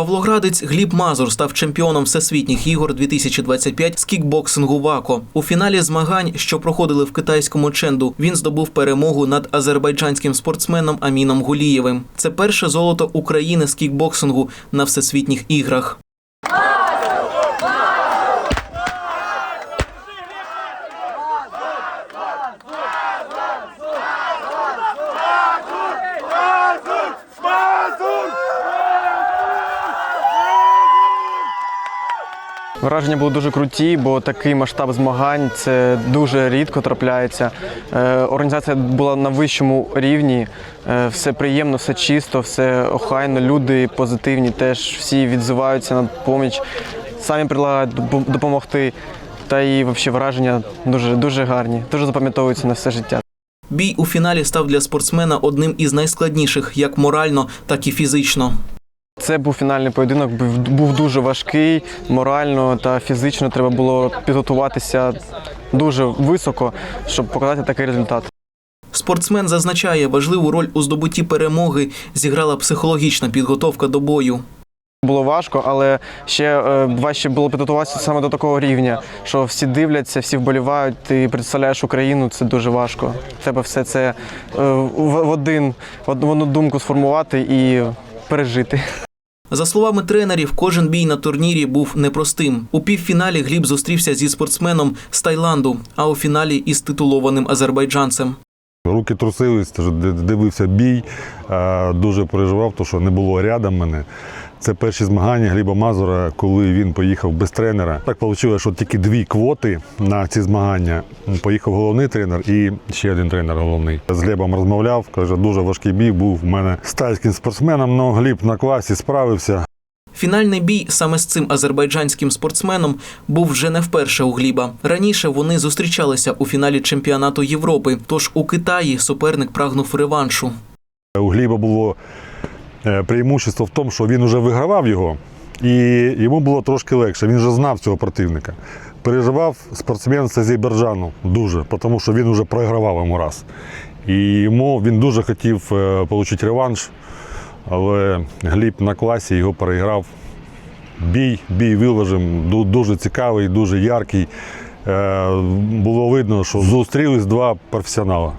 Павлоградець Гліб Мазур став чемпіоном всесвітніх ігор 2025 з кікбоксингу ВАКО. У фіналі змагань, що проходили в китайському Ченду, він здобув перемогу над азербайджанським спортсменом Аміном Гулієвим. Це перше золото України з кікбоксингу на всесвітніх іграх. Враження були дуже круті, бо такий масштаб змагань це дуже рідко трапляється. Е, Організація була на вищому рівні, е, все приємно, все чисто, все охайно. Люди позитивні, теж всі відзиваються на поміч, самі предлагають допомогти. Та і взагалі враження дуже дуже гарні, дуже запам'ятовуються на все життя. Бій у фіналі став для спортсмена одним із найскладніших, як морально, так і фізично. Це був фінальний поєдинок, був, був дуже важкий, морально та фізично треба було підготуватися дуже високо, щоб показати такий результат. Спортсмен зазначає, важливу роль у здобутті перемоги зіграла психологічна підготовка до бою. Було важко, але ще е, важче було підготуватися саме до такого рівня, що всі дивляться, всі вболівають, ти представляєш Україну, це дуже важко. Треба все це е, в один в одну думку сформувати і пережити. За словами тренерів, кожен бій на турнірі був непростим. У півфіналі Гліб зустрівся зі спортсменом з Таїланду, а у фіналі із титулованим азербайджанцем. Руки трусились, дивився бій, дуже переживав, тому що не було рядом мене. Це перші змагання Гліба Мазура, коли він поїхав без тренера. Так вийшло, що тільки дві квоти на ці змагання. Поїхав головний тренер і ще один тренер головний. З Глебом розмовляв, каже, дуже важкий бій був в мене з тайським спортсменом, але Гліб на класі справився. Фінальний бій саме з цим азербайджанським спортсменом був вже не вперше у Гліба. Раніше вони зустрічалися у фіналі чемпіонату Європи. Тож у Китаї суперник прагнув реваншу. У Гліба було е, преимущество в тому, що він вже вигравав його, і йому було трошки легше. Він вже знав цього противника. Переживав спортсмен з Азербайджану дуже, тому що він вже програвав йому раз. І йому він дуже хотів е, отримати реванш, але Гліб на класі його переіграв. Бій, бій виложим, дуже цікавий, дуже яркий. Е, Було видно, що зустрілись два професіонали.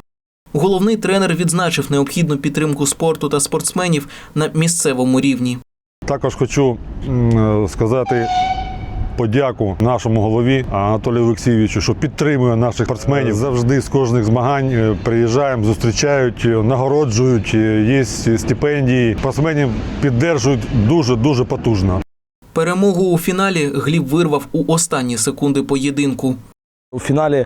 Головний тренер відзначив необхідну підтримку спорту та спортсменів на місцевому рівні. Також хочу сказати подяку нашому голові Анатолію Олексійовичу, що підтримує наших спортсменів. Завжди з кожних змагань е, приїжджаємо, зустрічають, е, нагороджують, е, є стипендії. Спортсменів піддержують дуже дуже потужно. Перемогу у фіналі Гліб вирвав у останні секунди поєдинку. У фіналі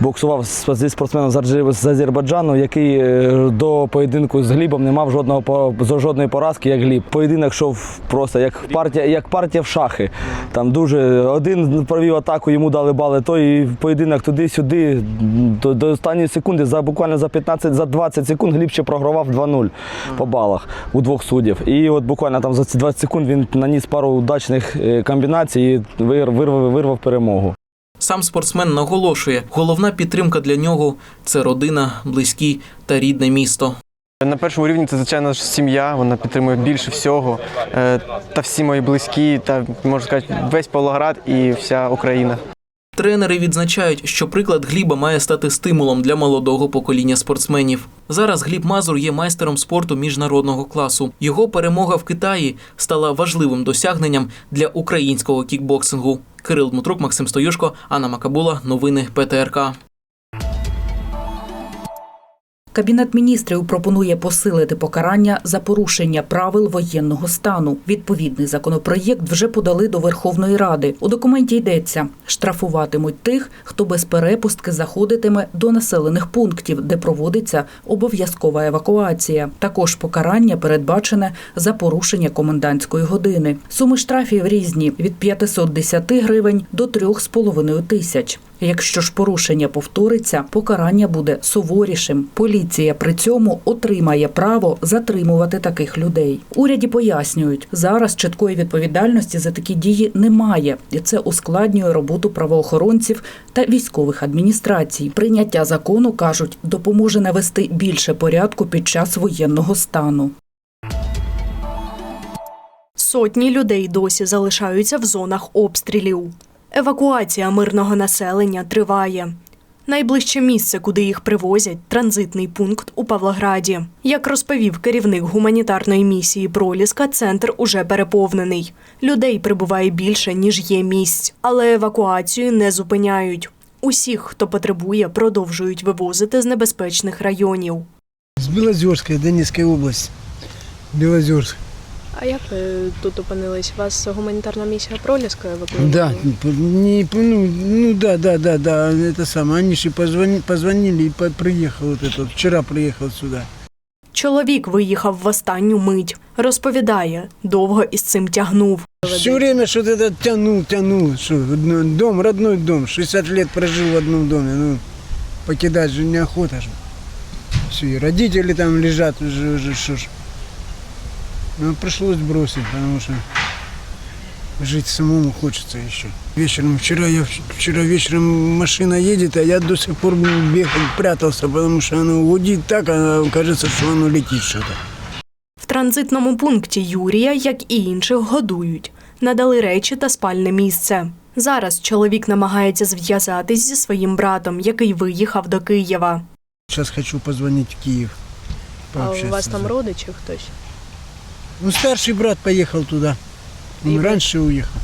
боксував зі спортсменом з Азербайджану, який е, до поєдинку з Глібом не мав жодного жодної поразки, як Гліб. Поєдинок йшов просто як партія, як партія в шахи. Там дуже один провів атаку, йому дали бали, той поєдинок туди-сюди. До, до останньої секунди, за буквально за 15 за 20 секунд Гліб ще програвав 2-0 по балах у двох суддів. І от буквально там за ці 20 секунд він наніс пару удачних е, комбінацій і вир- вирвав, вирвав перемогу. Сам спортсмен наголошує, головна підтримка для нього це родина, близькі та рідне місто. На першому рівні це звичайно ж сім'я, вона підтримує більше всього. Е, Та всі мої близькі, та можна сказати, весь Павлоград і вся Україна. Тренери відзначають, що приклад Гліба має стати стимулом для молодого покоління спортсменів. Зараз Гліб Мазур є майстером спорту міжнародного класу. Його перемога в Китаї стала важливим досягненням для українського кікбоксингу. Кирил Дмитрук, Максим Стоюшко, Анна Макабула. Новини ПТРК. Кабінет міністрів пропонує посилити покарання за порушення правил воєнного стану. Відповідний законопроєкт вже подали до Верховної Ради. У документі йдеться: штрафуватимуть тих, хто без перепустки заходитиме до населених пунктів, де проводиться обов'язкова евакуація. Також покарання передбачене за порушення комендантської години. Суми штрафів різні від 510 гривень до 3,5 тисяч. Якщо ж порушення повториться, покарання буде суворішим. Поліція при цьому отримає право затримувати таких людей. Уряді пояснюють, зараз чіткої відповідальності за такі дії немає, і це ускладнює роботу правоохоронців та військових адміністрацій. Прийняття закону кажуть, допоможе навести більше порядку під час воєнного стану. Сотні людей досі залишаються в зонах обстрілів. Евакуація мирного населення триває. Найближче місце, куди їх привозять, транзитний пункт у Павлограді. Як розповів керівник гуманітарної місії Проліска, центр уже переповнений. Людей прибуває більше, ніж є місць, але евакуацію не зупиняють. Усіх, хто потребує, продовжують вивозити з небезпечних районів. З Білозерської, Донецької області. Білозерськ. А як ви тут опинились? Вас гуманітарна місія Проліска евакуювала? Да, не, ну, ну да, да, да, да, это самое. Они же позвонили, позвонили и по- приехал вот этот, вчера приехал сюда. Чоловік виїхав в останню мить. Розповідає, довго із цим тягнув. Все время что-то это тянул, тянул. Что, одно- дом, родной дом, 60 лет прожил в одном доме, ну, покидать же неохота же. Все, и родители там лежат уже, уже что ж. Ну, пришлось бросить, потому что жить самому хочется еще. Вечером, вчера я, вчера вечером машина едет, а я до сих пор бегал, прятался, потому что оно гудит так, а кажется, что оно летит что-то. В транзитному пункті Юрія, як і інших, годують. Надали речі та спальне місце. Зараз чоловік намагається зв'язатись зі своїм братом, який виїхав до Києва. Сейчас хочу позвонить в Киев. А у вас там родичі хтось? Ну, старший брат поехал туда. Он И вы- раньше уехал.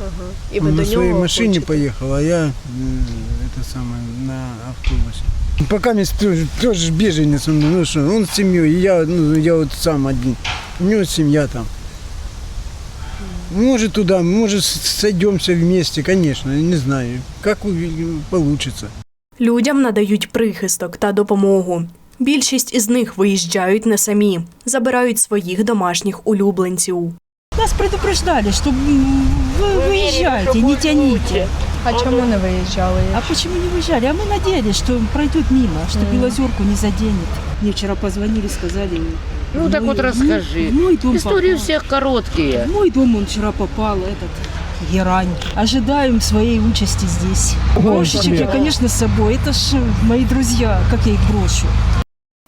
Ага. І ви Он до на своей нього машине хочете? поехал, а я э, это самое на автобусе. Пока мне тоже, тоже беженец, он, ну что, он с семьей, и я, ну, я вот сам один. У него семья там. Может туда, может с- сойдемся вместе, конечно, я не знаю, как у- получится. Людям надають прихисток та допомогу. Більшість із них виїжджають не самі, забирають своїх домашніх улюбленців. Нас предупреждали, что м, вы выезжайте, не тяните. А чому не виїжджали? А почему не выезжали? А мы надеялись, что пройдет мимо, что Белозерку не заденет. Мне вчера позвонили, сказали. Ну, так в вот мой- расскажи. В мой дом Истории у попал. всех короткие. В мой дом он вчера попал, этот герань. Ожидаем своей участи здесь. Брошечек я, конечно, с собой. Это ж мои друзья, как я их брошу.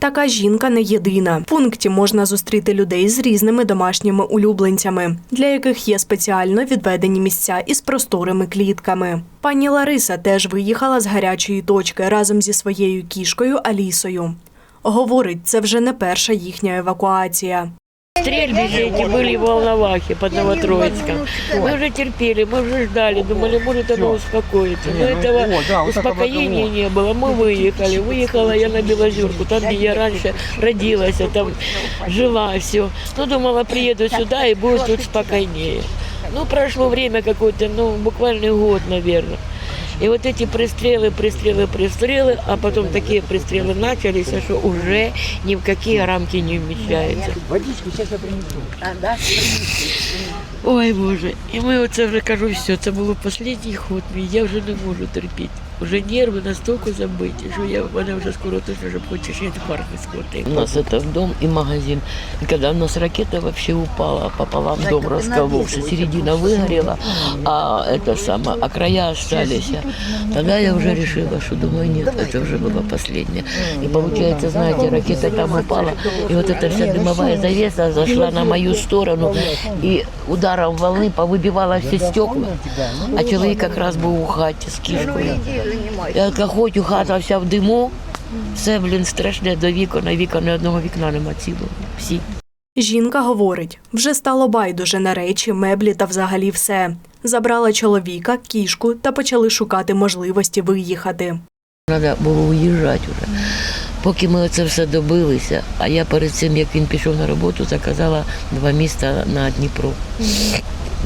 Така жінка не єдина. В пункті можна зустріти людей з різними домашніми улюбленцями, для яких є спеціально відведені місця із просторими клітками. Пані Лариса теж виїхала з гарячої точки разом зі своєю кішкою Алісою. Говорить, це вже не перша їхня евакуація Стрельбища эти были в Волновахе под Новотроицком. Мы уже терпели, мы уже ждали, думали, может оно успокоится. Но этого успокоения не было. Мы выехали. Выехала я на Белозерку, там, где я раньше родилась, а там жила, все. Ну, думала, приеду сюда и будет тут спокойнее. Ну, прошло время какое-то, ну, буквально год, наверное. И вот эти пристрелы, пристрелы, пристрелы, а потом такие пристрелы начались, что уже ни в какие рамки не вмещается. Ой, Боже. І ми оце вже кажу, все, це було останній ход мій, я вже не можу терпіти. Уже нерви настільки забиті, що я, в мене вже скоро точно вже хочеш я в парк не схватити. У нас это дом и магазин. И когда у нас ракета вообще упала, пополам дом раскололся, середина выгорела, а это самое, а края остались. Тогда я уже решила, что думаю, нет, это уже было последнее. И получается, знаете, ракета там упала, и вот эта вся дымовая завеса зашла на мою сторону, и ударом волны повыбивала все стекла, а человек как раз был у хаті з кішкою. Я така ходю, хата вся в диму, все, блін, страшне до вікон, а вікон ні одного вікна нема цілого. Всі. Жінка говорить, вже стало байдуже на речі, меблі та взагалі все. Забрала чоловіка, кішку та почали шукати можливості виїхати. Треба було уїжджати вже. Поки ми це все добилися, а я перед цим, як він пішов на роботу, заказала два міста на Дніпро.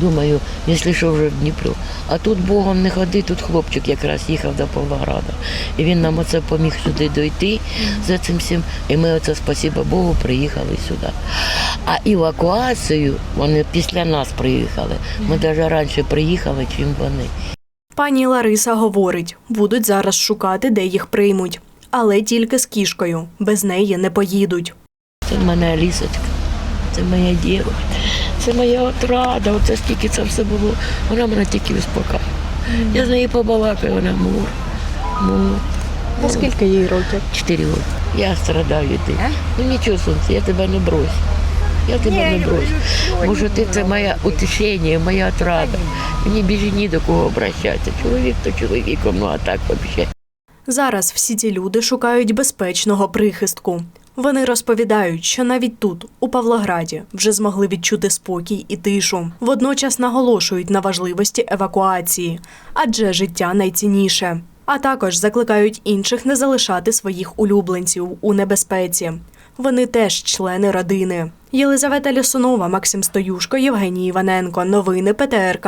Думаю, якщо що вже в Дніпро. А тут Богом не ходи, тут хлопчик якраз їхав до Павлограда. І він нам оце поміг сюди дойти за цим всім. І ми оце, спасіба Богу, приїхали сюди. А евакуацію вони після нас приїхали. Ми навіть раніше приїхали, чим вони. Пані Лариса говорить, будуть зараз шукати, де їх приймуть. Але тільки з кішкою, без неї не поїдуть. Це в мене Алісочка, це моя діва, це моя отрада. Оце стільки це все було. Вона мене тільки успокаює. Я з нею побалакаю, вона мур. Мур. Скільки їй років? Чотири роки. Я страдаю ти. Ну нічого, сонце, я тебе не брошу. Я тебе не брошу. Може, ти це моє утішення, моя отрада. Мені більше ні до кого обращатися. Чоловік то чоловіком, ну а так взагалі. Зараз всі ці люди шукають безпечного прихистку. Вони розповідають, що навіть тут, у Павлограді, вже змогли відчути спокій і тишу. Водночас наголошують на важливості евакуації, адже життя найцінніше. А також закликають інших не залишати своїх улюбленців у небезпеці. Вони теж члени родини. Єлизавета Лісунова, Максим Стоюшко, Євгеній Іваненко. Новини ПТРК.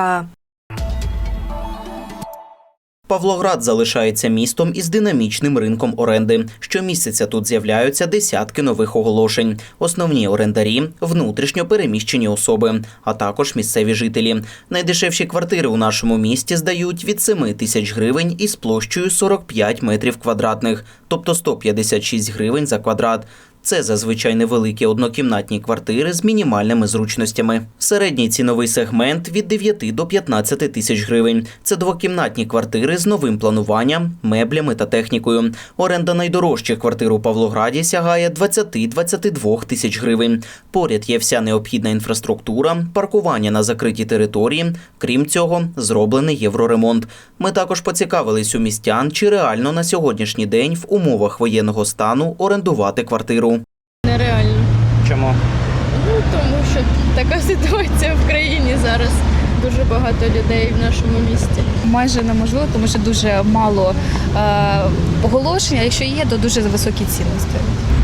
Павлоград залишається містом із динамічним ринком оренди. Щомісяця тут з'являються десятки нових оголошень. Основні орендарі внутрішньо переміщені особи, а також місцеві жителі. Найдешевші квартири у нашому місті здають від 7 тисяч гривень із площею 45 метрів квадратних, тобто 156 гривень за квадрат. Це зазвичай невеликі однокімнатні квартири з мінімальними зручностями. Середній ціновий сегмент від 9 до 15 тисяч гривень. Це двокімнатні квартири з новим плануванням, меблями та технікою. Оренда найдорожчих квартир у Павлограді сягає 20-22 тисяч гривень. Поряд є вся необхідна інфраструктура, паркування на закритій території. Крім цього, зроблений євроремонт. Ми також поцікавились у містян, чи реально на сьогоднішній день в умовах воєнного стану орендувати квартиру. Нереально. Чому? Ну тому що така ситуація в країні зараз. Дуже багато людей в нашому місті. майже неможливо, тому що дуже мало е, оголошень, а якщо є, то дуже високі цінності.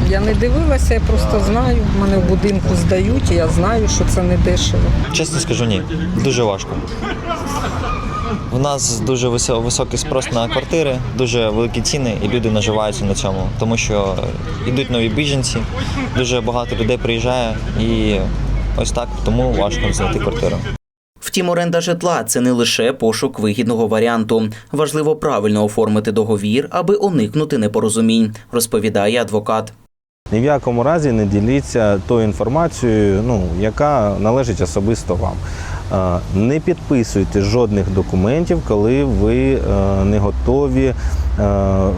Я не дивилася, я просто знаю. Мене в будинку здають, і я знаю, що це не дешево. Чесно скажу, ні. Дуже важко. У нас дуже високий спрос на квартири, дуже великі ціни, і люди наживаються на цьому, тому що йдуть нові біженці, дуже багато людей приїжджає, і ось так тому важко знайти квартиру. Втім, оренда житла це не лише пошук вигідного варіанту. Важливо правильно оформити договір, аби уникнути непорозумінь, розповідає адвокат. Ні в якому разі не діліться тою інформацією, ну, яка належить особисто вам. Не підписуйте жодних документів, коли ви е, не готові е,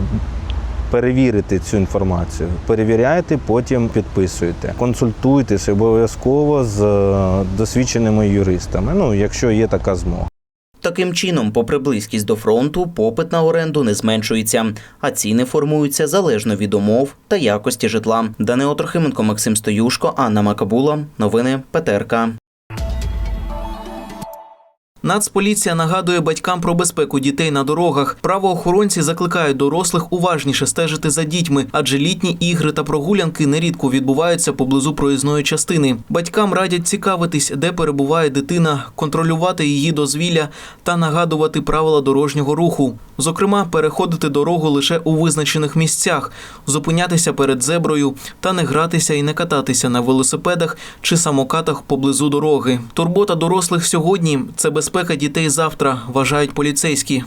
перевірити цю інформацію. Перевіряйте, потім підписуйте. Консультуйтесь обов'язково з е, досвідченими юристами, ну, якщо є така змога. Таким чином, попри близькість до фронту, попит на оренду не зменшується, а ціни формуються залежно від умов та якості житла. Данило Трохименко, Максим Стоюшко, Анна Макабула. Новини ПТРК. Нацполіція нагадує батькам про безпеку дітей на дорогах. Правоохоронці закликають дорослих уважніше стежити за дітьми, адже літні ігри та прогулянки нерідко відбуваються поблизу проїзної частини. Батькам радять цікавитись, де перебуває дитина, контролювати її дозвілля та нагадувати правила дорожнього руху. Зокрема, переходити дорогу лише у визначених місцях, зупинятися перед зеброю та не гратися і не кататися на велосипедах чи самокатах поблизу дороги. Турбота дорослих сьогодні це безпека дітей завтра, вважають поліцейські.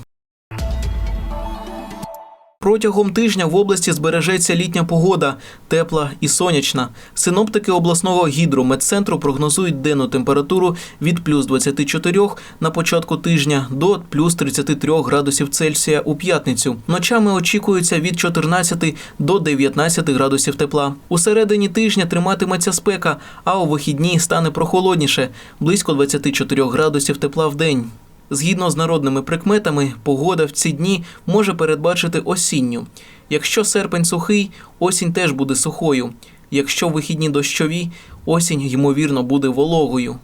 Протягом тижня в області збережеться літня погода, тепла і сонячна. Синоптики обласного гідрометцентру прогнозують денну температуру від плюс 24 на початку тижня до плюс 33 градусів Цельсія у п'ятницю. Ночами очікується від 14 до 19 градусів тепла. У середині тижня триматиметься спека, а у вихідні стане прохолодніше близько 24 градусів тепла в день. Згідно з народними прикметами, погода в ці дні може передбачити осінню. Якщо серпень сухий, осінь теж буде сухою. Якщо вихідні дощові, осінь ймовірно буде вологою.